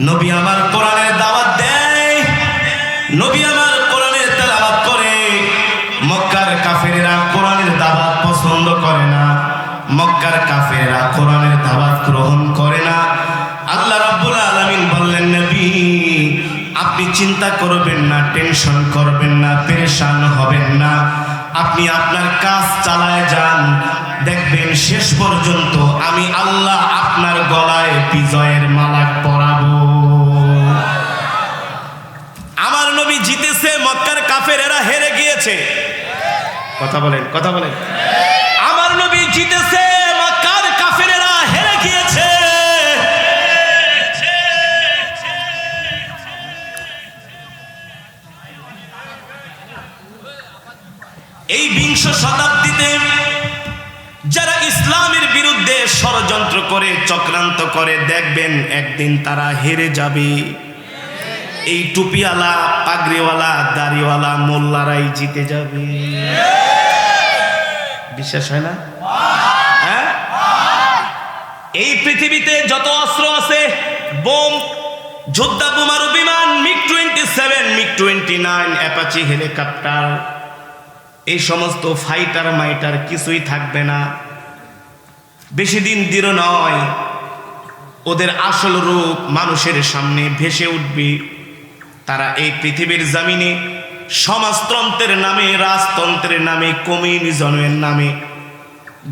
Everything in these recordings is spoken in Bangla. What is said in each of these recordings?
নবী আমার কোরআনের দাওয়াত দেয়। নবী আমার কোরআনের তেলাওয়াত করে। মক্কার কাফেরেরা কোরআনের দাওয়াত পছন্দ করে না। মক্কার কাফেরেরা কোরআনের দাওয়াত গ্রহণ করে না। আল্লাহ রাব্বুল আলামিন বললেন, নবী, আপনি চিন্তা করবেন না, টেনশন করবেন না, পেরেশান হবেন না। আপনি আপনার কাজ চালায় যান। দেখবেন শেষ পর্যন্ত আমি আল্লাহ আপনার গলায় বিজয়ের মালা পরাবো। মক্কার কাফের এরা হেরে গিয়েছে। কথা বলেন কথা বলেন। আমার নবী জিতেছে মক্কার কাফেরেরা হেরে গিয়েছে। এই বিংশ শতাব্দীতে যারা ইসলামের বিরুদ্ধে ষড়যন্ত্র করে চক্রান্ত করে দেখবেন একদিন তারা হেরে যাবে। এই টুপিওয়ালা, পাগড়িওয়ালা, দাড়িওয়ালা, মোল্লারাই জিতে যাবে। বিশ্বাস হয় না? হ্যাঁ? এই পৃথিবীতে যত অস্ত্র আছে, বোম, যোদ্ধা বোমারু বিমান MiG twenty seven MiG twenty nine, Apache helicopter, এই সমস্ত ফাইটার মাইটার কিছুই থাকবে না। বেশি দিন দৃঢ় নয়, ওদের আসল রূপ মানুষের সামনে ভেসে উঠবে। তারা এই পৃথিবীর জামিনে সমাজতন্ত্রের নামে, রাজতন্ত্রের নামে, কমিউনিজমের নামে,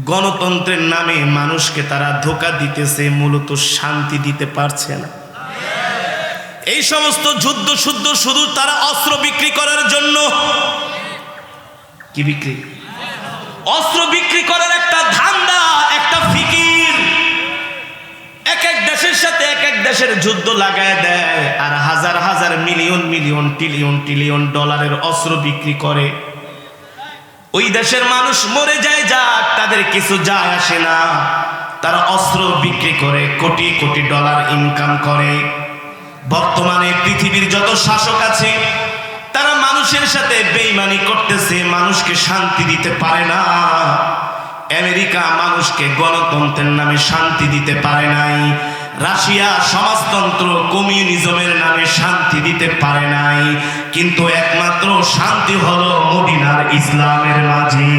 গণতন্ত্রের নামে মানুষকে তারা ধোকা দিতেছে, মূলত শান্তি দিতে পারছে না। এই সমস্ত যুদ্ধ শুদ্ধ শুধু তারা অস্ত্র বিক্রি করার জন্য। কি বিক্রি? অস্ত্র বিক্রি করার দেশের যুদ্ধ লাগায় দেয় আর হাজার হাজার মিলিয়ন মিলিয়ন ট্রিলিয়ন ট্রিলিয়ন ডলারের অস্ত্র বিক্রি করে। ওই দেশের মানুষ মরে যায় যাক, তাদের কিছু যায় আসে না। তারা অস্ত্র বিক্রি করে, কোটি কোটি ডলার ইনকাম করে। বর্তমানে পৃথিবীর যত শাসক আছে, তারা মানুষের সাথে বেইমানি করতেছে, মানুষকে শান্তি দিতে পারে না। আমেরিকা মানুষকে গণতন্ত্রের নামে শান্তি দিতে পারে নাই। রাশিয়া সমাজতন্ত্র কমিউনিজমের নামে শান্তি দিতে পারে নাই। কিন্তু একমাত্র শান্তি হলো মদিনার ইসলামের মাঝে।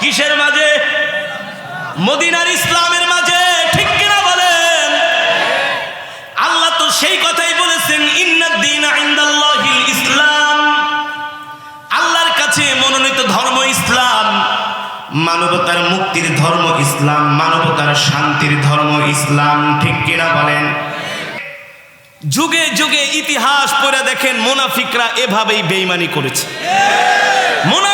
কিসের মাঝে? মদিনার ইসলামের মাঝে, ঠিক কিনা বলেন? আল্লাহ তো সেই কথাই বলেছেন ইন্নাদ্দিন ইসলাম। আল্লাহর কাছে মনোনীত ধর্ম ইসলাম মানবতার মুক্তির ধর্ম ইসলাম, মানবতার শান্তির ধর্ম ইসলাম, ঠিক কিনা বলেন? যুগে যুগে ইতিহাস পড়ে দেখেন মোনাফিকরা এভাবেই বেইমানি করেছে। মোনাফিকরা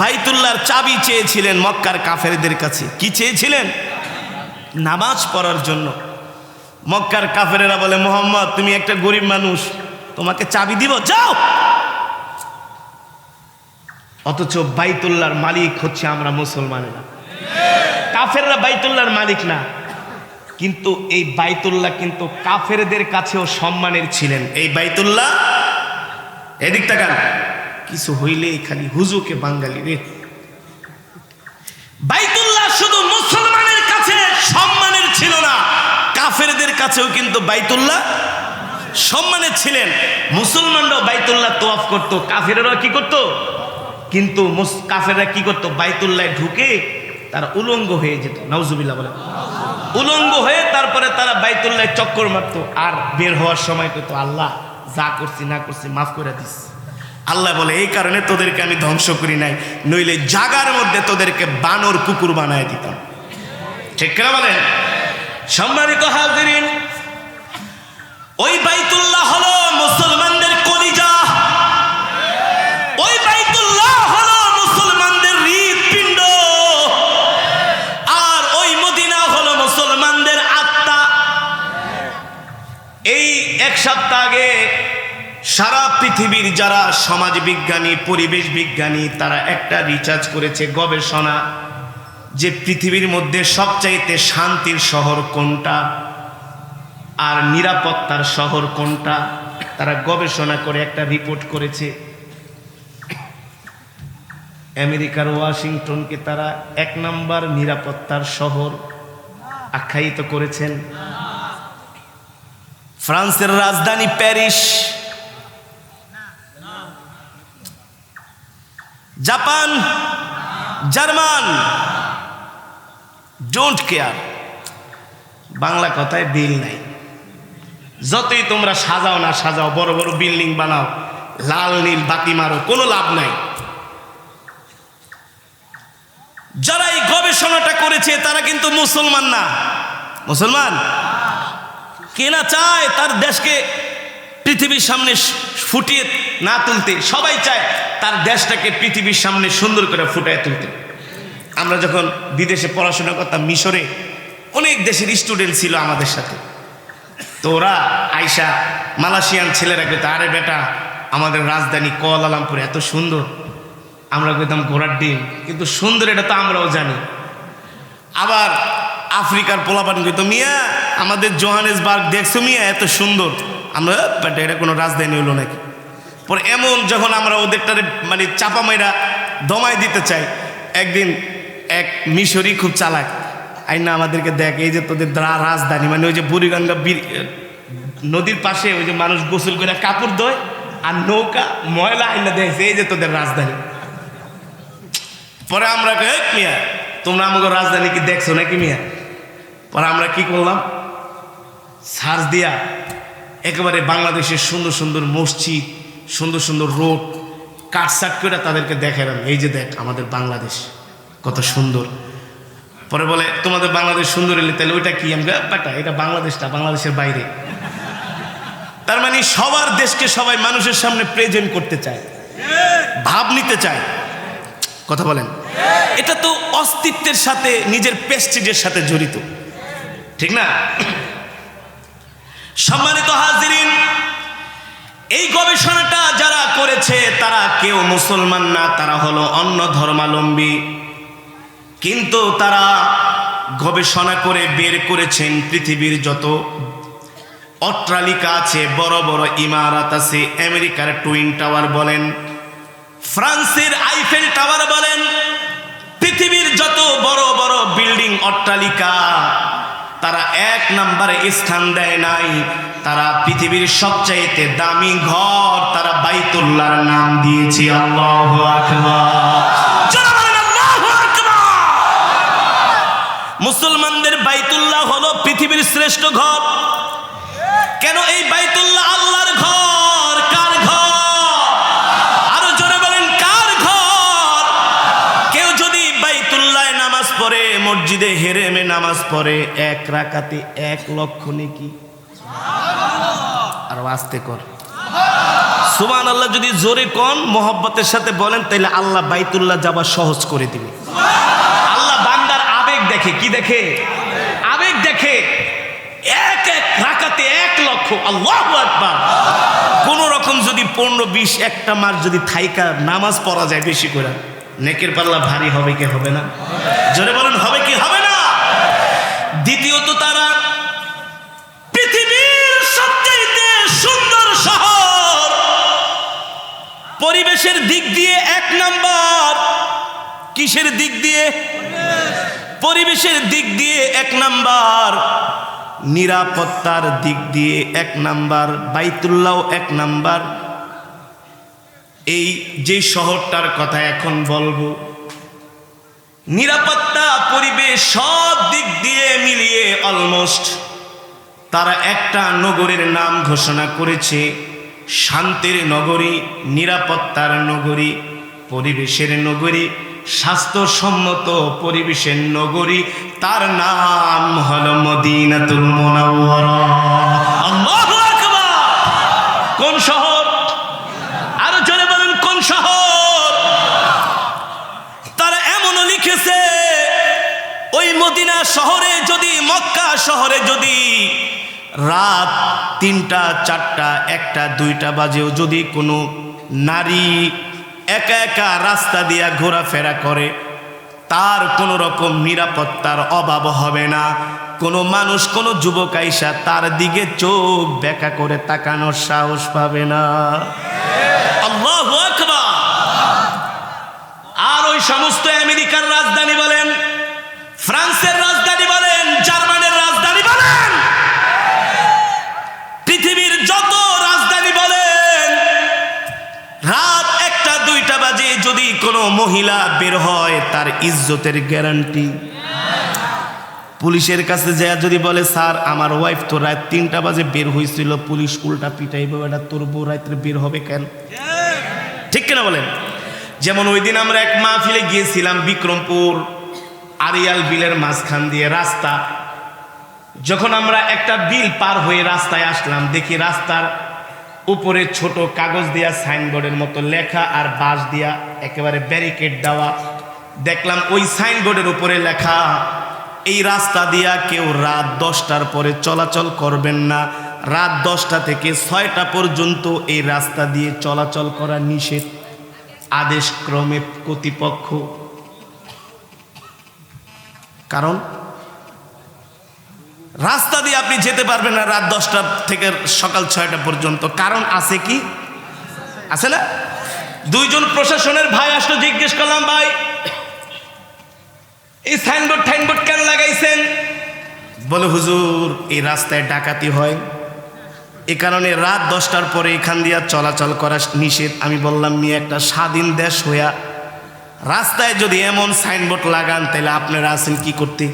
বাইতুল্লাহর চাবি চেয়েছিলেন মক্কার কাফেরদের কাছে। কি চেয়েছিলেন? নামাজ পড়ার জন্য। মক্কার কাফেরেরা বলে, মোহাম্মদ, তুমি একটা গরিব মানুষ, তোমাকে চাবি দিব, যাও! অথচ বাইতুল্লার মালিক হচ্ছে আমরা মুসলমানেরা কাফেররা বাইতুল্লার মালিক না। কিন্তু এই বাইতুল্লাহ কিন্তু কাফেরদের কাছেও সম্মানের ছিলেন। এই বাইতুল্লাহ, এদিক তাকান। কিছু হইলেই খালি হুজুকে বাঙালি রে। বাইতুল্লাহ শুধু মুসলমানের কাছে সম্মানের ছিল না, কাফেরদের কাছেও কিন্তু বাইতুল্লাহ সম্মানের ছিলেন। মুসলমানরাও বাইতুল্লাহ তোয়াফ করতো, কাফেরেরাও কি করতো? কিন্তু কাফেররা কি করতো? বাইতুল্লায় ঢুকে তারা উলঙ্গ হয়ে যেত, নাউজুবিল্লাহ বলে। উলঙ্গ হয়ে তারপরে তারা বাইতুল্লায় চক্কর মারতো, আর বের হওয়ার সময় তো আল্লাহ, যা করছি না করছি, মাফ করে দিস। আল্লাহ বলে, এই কারণে তোদেরকে আমি ধ্বংস করি নাই, নইলে জাগার মধ্যে তোদেরকে বানর কুকুর বানায় দিতাম। ঠিক কিনা বলেন? সম্মানিত হাজিরিন, ওই বাইতুল্লাহ হলো মুসলমানদের কলিজা। ওই বাইতুল্লাহ হলো মুসলমানদের হৃৎপিণ্ড আর ওই মদিনা হলো মুসলমানদের আত্মা। এই এক সপ্তাহ আগে সারা পৃথিবীর যারা সমাজ বিজ্ঞানী, পরিবেশ বিজ্ঞানী, তারা একটা রিচার্জ করেছে, গবেষণা, যে পৃথিবীর মধ্যে সবচাইতে শান্তির শহর কোনটা আর নিরাপত্তার শহর কোনটা, তারা গবেষণা করে একটা রিপোর্ট করেছে। আমেরিকার ওয়াশিংটনকে তারা এক নাম্বার নিরাপত্তার শহর আখ্যায়িত করেছেন। ফ্রান্সের রাজধানী Paris Japan, German don't care Bangla কথায় বিল নাই। যতই তোমরা সাজাও না সাজাও, বড় বড় বিল্ডিং বানাও, লাল, নীল, বাতি মারো, কোনো লাভ নাই। যারা এই গবেষণাটা করেছে, তারা কিন্তু মুসলমান না। মুসলমান? কেনা চায় তার দেশকে পৃথিবীর সামনে ফুটিয়ে না তুলতে, সবাই চায় তার দেশটাকে পৃথিবীর সামনে সুন্দর করে ফুটিয়ে তুলতে। আমরা যখন বিদেশে পড়াশোনা করতাম মিশরে, অনেক দেশের স্টুডেন্ট ছিল আমাদের সাথে। তো ওরা আয়সা মালয়েশিয়ান ছেলেরা কিন্তু আরে বেটা, আমাদের রাজধানী কোয়ালালামপুর এত সুন্দর। আমরা কইতাম, ঘোড়ার ডিম। কিন্তু সুন্দর এটা তো আমরাও জানি। আবার আফ্রিকার পোলাপান কইতো, মিয়া, আমাদের জোহানেসবার্গ, দেখছ মিয়া, এত সুন্দর। আমরা এটা কোনো রাজধানী হলো নাকি? পরে এমন যখন আমরা ওদেরটারে মানে চাপা মাইরা দমাই দিতে চাই একদিন এক মিশরি খুব চালাক। আইনা আমাদেরকে দেখ এই যে তোদের দ্রা- রাজধানী মানে ওই যে বুড়িগঙ্গা নদীর পাশে ওই যে মানুষ গোসল করে কাপড় ধোয় আর নৌকা ময়লা আইনা দেখছে এই যে তোদের রাজধানী। পরে আমরা কই, "এই মিয়া তোমরা আমাকে রাজধানী কি দেখছ নাকি মিয়া? পরে আমরা কি করলাম সার্চ দিয়া একেবারে বাংলাদেশের সুন্দর সুন্দর মসজিদ, সুন্দর সুন্দর রোড কাটসাট করে তাদেরকে দেখালাম এই যে দেখ, আমাদের বাংলাদেশ, কত সুন্দর। পরে বলে, তোমাদের বাংলাদেশ সুন্দর এলে তাহলে ওইটা কি? আমি ব্যাপারটা, এটা বাংলাদেশটা, বাংলাদেশের বাইরে। তার মানে সবার দেশকে সবাই মানুষের সামনে প্রেজেন্ট করতে চায়, ভাব নিতে চায়। কথা বলেন। এটা তো অস্তিত্বের সাথে, নিজের পেস্টিজের সাথে জড়িত। ঠিক না? সম্মানিত হাজিরিন, এই গবেষণাটা যারা করেছে, তারা কেউ মুসলমান না, তারা হলো অন্য ধর্মালম্বী কিন্তু তারা গবেষণা করে বের করেছেন পৃথিবীর যত অট্টালিকা আছে, বড় বড় ইমারত আছে, আমেরিকার টুইন টাওয়ার বলেন, ফ্রান্সের আইফেল টাওয়ার বলেন, পৃথিবীর যত বড় বড় বিল্ডিং অট্টালিকা তারা এক নম্বরে স্থান দেয় নাই। তারা পৃথিবীর সবচাইতে দামি ঘর, তারা বাইতুল্লাহর নাম দিয়েছে আল্লাহ! মুসলমানদের বাইতুল্লাহ হলো পৃথিবীর শ্রেষ্ঠ ঘর। নামাজ পড়ে এক রাকাতে এক লক্ষ নেকি? আর আস্তে কর। সুমান আল্লাহ যদি জোরে কন, মোহব্বতের সাথে বলেন তাহলে আল্লাহ বাইতুল্লাহ যাবার সহজ করে দিবে। আল্লাহ বান্দার আবেগ দেখে, কি দেখে? আবেগ দেখে। এক এক রাকাতে এক লক্ষ, আল্লাহ কোন রকম যদি পনেরো, বিশ, একটা মাস যদি থাইকা নামাজ পড়া যায় বেশি করে। নেকের পাল্লা ভারী হবে কি হবে না? জোরে বলেন, হবে কি হবে দ্বিতীয়ত তারা পৃথিবীর সবচেয়ে সুন্দর শহর। পরিবেশের দিক দিয়ে এক নাম্বার। কিসের দিক দিয়ে? পরিবেশের দিক দিয়ে এক নাম্বার। নিরাপত্তার দিক দিয়ে এক নাম্বার। বাইতুল্লাহ এক নাম্বার। এই যে শহরটার কথা এখন বলব নিরাপত্তা, পরিবেশ সব দিক দিয়ে মিলিয়ে অলমোস্ট তারা একটা নগরের নাম ঘোষণা করেছে, শান্তির নগরী, নিরাপত্তার নগরী, পরিবেশের নগরী, স্বাস্থ্যসম্মত পরিবেশের নগরী, তার নাম হল মদিনাতুল মুনাওয়ারা। কোন শহর আরও জোরে বলেন কোন শহর তারা এমনও লিখেছে ওই মদিনা শহরে যদি, মক্কা শহরে যদি, রাত তিনটা, চারটা, একটা, দুইটা বাজেও যদি কোনো নারী একা একা রাস্তা দিয়া ঘোরাফেরা করে, তার কোনো রকম নিরাপত্তার অভাব হবে না। কোনো মানুষ, কোনো যুবক আইসা তার দিকে চোখ বেকা করে তাকানোর সাহস পাবে না। আর ওই সমস্ত আমেরিকার রাজধানী বলেন ফ্রান্সের রাজধানী বলেন, জার্মানের রাজধানী বলেন। পৃথিবীর যত রাজধানী বলেন, রাত একটা, দুইটা বাজে যদি কোনো মহিলা বের হয়, তার ইজ্জতের গ্যারান্টি। পুলিশের কাছে যা যদি বলে, স্যার, আমার ওয়াইফ তো রাত তিনটা বাজে বের হয়েছিল, পুলিশ উল্টা পিটাইব এটা তোর বউ রাত্রে বের হবে কেন? ঠিক কিনা বলেন? যেমন ওই দিন আমরা এক মাহফিলে গিয়েছিলাম বিক্রমপুর। আরিয়াল বিলের মাঝখান দিয়ে রাস্তা। যখন আমরা একটা বিল পার হয়ে রাস্তায় আসলাম, দেখি রাস্তার উপরে ছোট কাগজ দিয়া সাইনবোর্ডের মতো লেখা আর বাঁশ দিয়া একেবারে ব্যারিকেড দেওয়া। দেখলাম ওই সাইনবোর্ডের উপরে লেখা, এই রাস্তা দিয়া কেউ রাত দশটার পরে চলাচল করবেন না। রাত দশটা থেকে ছয়টা পর্যন্ত এই রাস্তা দিয়ে চলাচল করা নিষেধ। আদেশ ক্রমে কর্তৃপক্ষ কারণ রাস্তা দিয়ে আপনি যেতে পারবেন না রাত দশটা থেকে সকাল ছয়টা পর্যন্ত। কারণ আছে কি? আছে না? দুইজন প্রশাসনের ভাই আসলো, জিজ্ঞেস করলাম, ভাই, এই সাইনবোর্ড টাইনবোর্ড কেন লাগাইছেন? বলে, হুজুর, এই রাস্তায় ডাকাতি হয়। এ কারণে রাত দশটার পরে এখান দিয়া চলাচল করা নিষেধ। আমি বললাম, নিয়ে একটা স্বাধীন দেশ হইয়া রাস্তায় যদি এমন সাইনবোর্ড লাগান, তাহলে আপনারা আছেন কি করতে?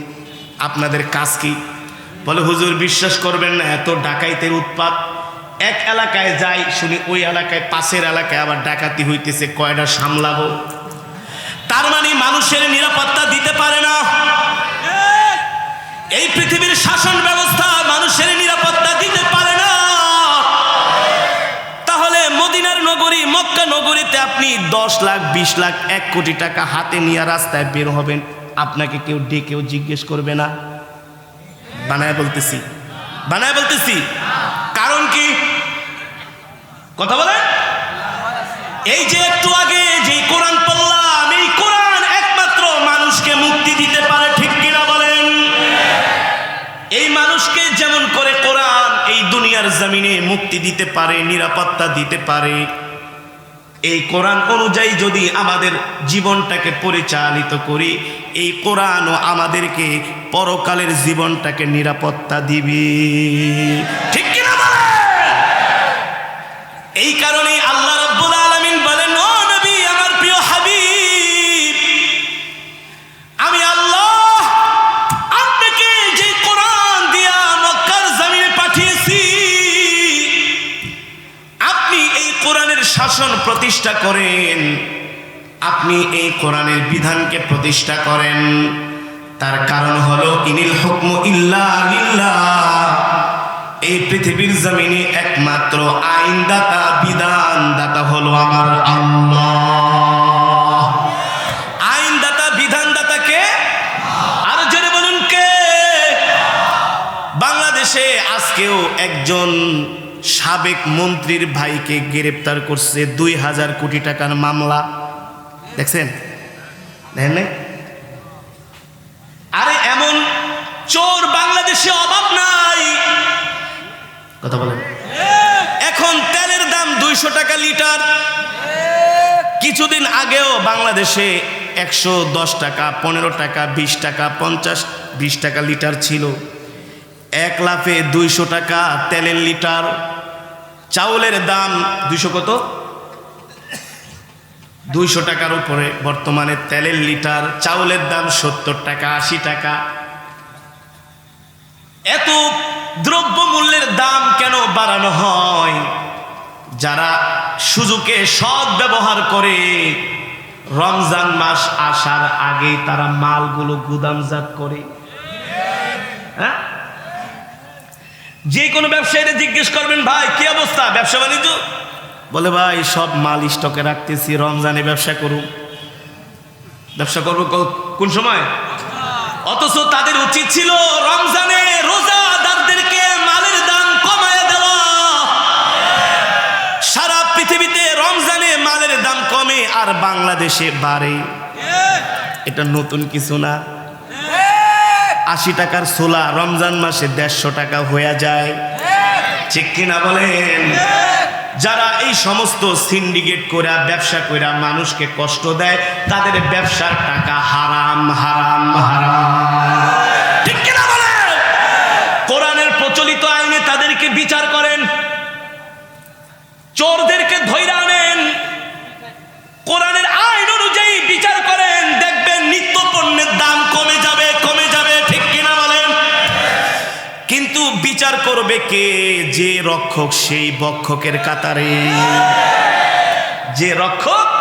আপনাদের কাজ কি? বলে, হুজুর, বিশ্বাস করবেন না, এত ডাকাইতের উৎপাত। এক এলাকায় যাই, শুনি ওই এলাকায়, পাশের এলাকায় আবার ডাকাতি হইতেছে কয়টা সামলাবো? তার মানে মানুষের নিরাপত্তা দশ লাখ, বিশ লাখ, এক কোটি টাকা হাতে নিয়ে রাস্তায় বের হবেন। আপনাকে কেউ ডেকেও জিজ্ঞেস করবে না। বানায় বলতেছি। বানায় বলতেছি। কারণ কি? কথা বলেন? এই যে একটু আগে যে কোরআন পড়লাম, এই কোরআন একমাত্র মানুষকে মুক্তি দিতে পারে, ঠিক কিনা বলেন? এই মানুষকে যেমন করে কোরআন এই দুনিয়ার জমিনে মুক্তি দিতে পারে, নিরাপত্তা দিতে পারে এই কোরআন অনুযায়ী যদি আমাদের জীবনটাকে পরিচালিত করি, এই কোরআনও আমাদেরকে পরকালের জীবনটাকে নিরাপত্তা দিবি। ঠিক কিনা এই কারণে আল্লাহ রব্বুল আলামিন বলেন, ও নবী, আমার প্রিয় হাবিব, আমি আল্লাহ আপনাকে যে কোরআন দিয়া মক্কার জমিনে পাঠিয়েছি, আপনি এই কোরআনের শাসন প্রতিষ্ঠা করেন। আপনি এই কোরআনের বিধানকে প্রতিষ্ঠা করেন। তার কারণ হলো, ইনিল হুকম ইল্লা লিল্লাহ। এই পৃথিবীর জমিনে একমাত্র আইনদাতা, বিধানদাতা হলো আমার আল্লাহ। আইনদাতা, বিধানদাতা কে? আর জোরে বলুন কে? বাংলাদেশে আজকেও একজন সাবেক মন্ত্রীর ভাইকে গ্রেপ্তার করছে দুই হাজার কোটি টাকার মামলা। দেখছেন? দেখেন নাই? আরে এমন চোর বাংলাদেশে অভাব নাই। কথা বলেন। এখন তেলের দাম দুইশো টাকা লিটার। কিছুদিন আগেও বাংলাদেশে একশো দশ টাকা, পনেরো টাকা, বিশ টাকা, পঞ্চাশ, বিশ টাকা লিটার ছিল। এক লাফে দুইশো টাকা তেলের লিটার। চাউলের দাম দুইশো কত? দুইশো টাকার উপরে বর্তমানে তেলের লিটার, চাউলের দাম সত্তর টাকা, আশি টাকা। এত দ্রব্য মূল্যের দাম কেন বাড়ানো হয়? যারা সুযোগে সৎ ব্যবহার করে, রমজান মাস আসার আগে তারা মালগুলো গুদামজাত করে। হ্যাঁ? যে কোনো ব্যবসায়ীরা জিজ্ঞেস করবেন, ভাই, কি অবস্থা? ব্যবসা বাণিজ্য? বলে, ভাই, সব মাল স্টকে রাখতেছি, রমজানে ব্যবসা করুন। ব্যবসা করব কোন সময়? অথচ তাদের উচিত ছিল রমজানে রোজাদারদেরকে মালের দাম কমায় দেওয়া। সারা পৃথিবীতে রমজানে মালের দাম কমে আর বাংলাদেশে বাড়ে। এটা নতুন কিছু না। আশি টাকার সোলা রমজান মাসে দেড়শো টাকা হয়ে যায়। ঠিক কিনা বলেন? যারা এই সমস্ত সিন্ডিকেট করে ব্যবসা করে মানুষকে কষ্ট দেয়, তাদের ব্যবসার টাকা হারাম হারাম হারাম। ঠিক কিনা বলেন? কোরআনের প্রচলিত আইনে তাদেরকে বিচার করেন। চোরদেরকে ধৈর্য আনেন কোরআনের আইন অনুযায়ী বিচার করেন দেখবেন নিত্য পণ্যের দাম কমে যাবে কমে যাবে ঠিক কিনা বলেন কিন্তু বিচার করবে কে? যে রক্ষক সেই বক্ষকের কাতারে। যে রক্ষক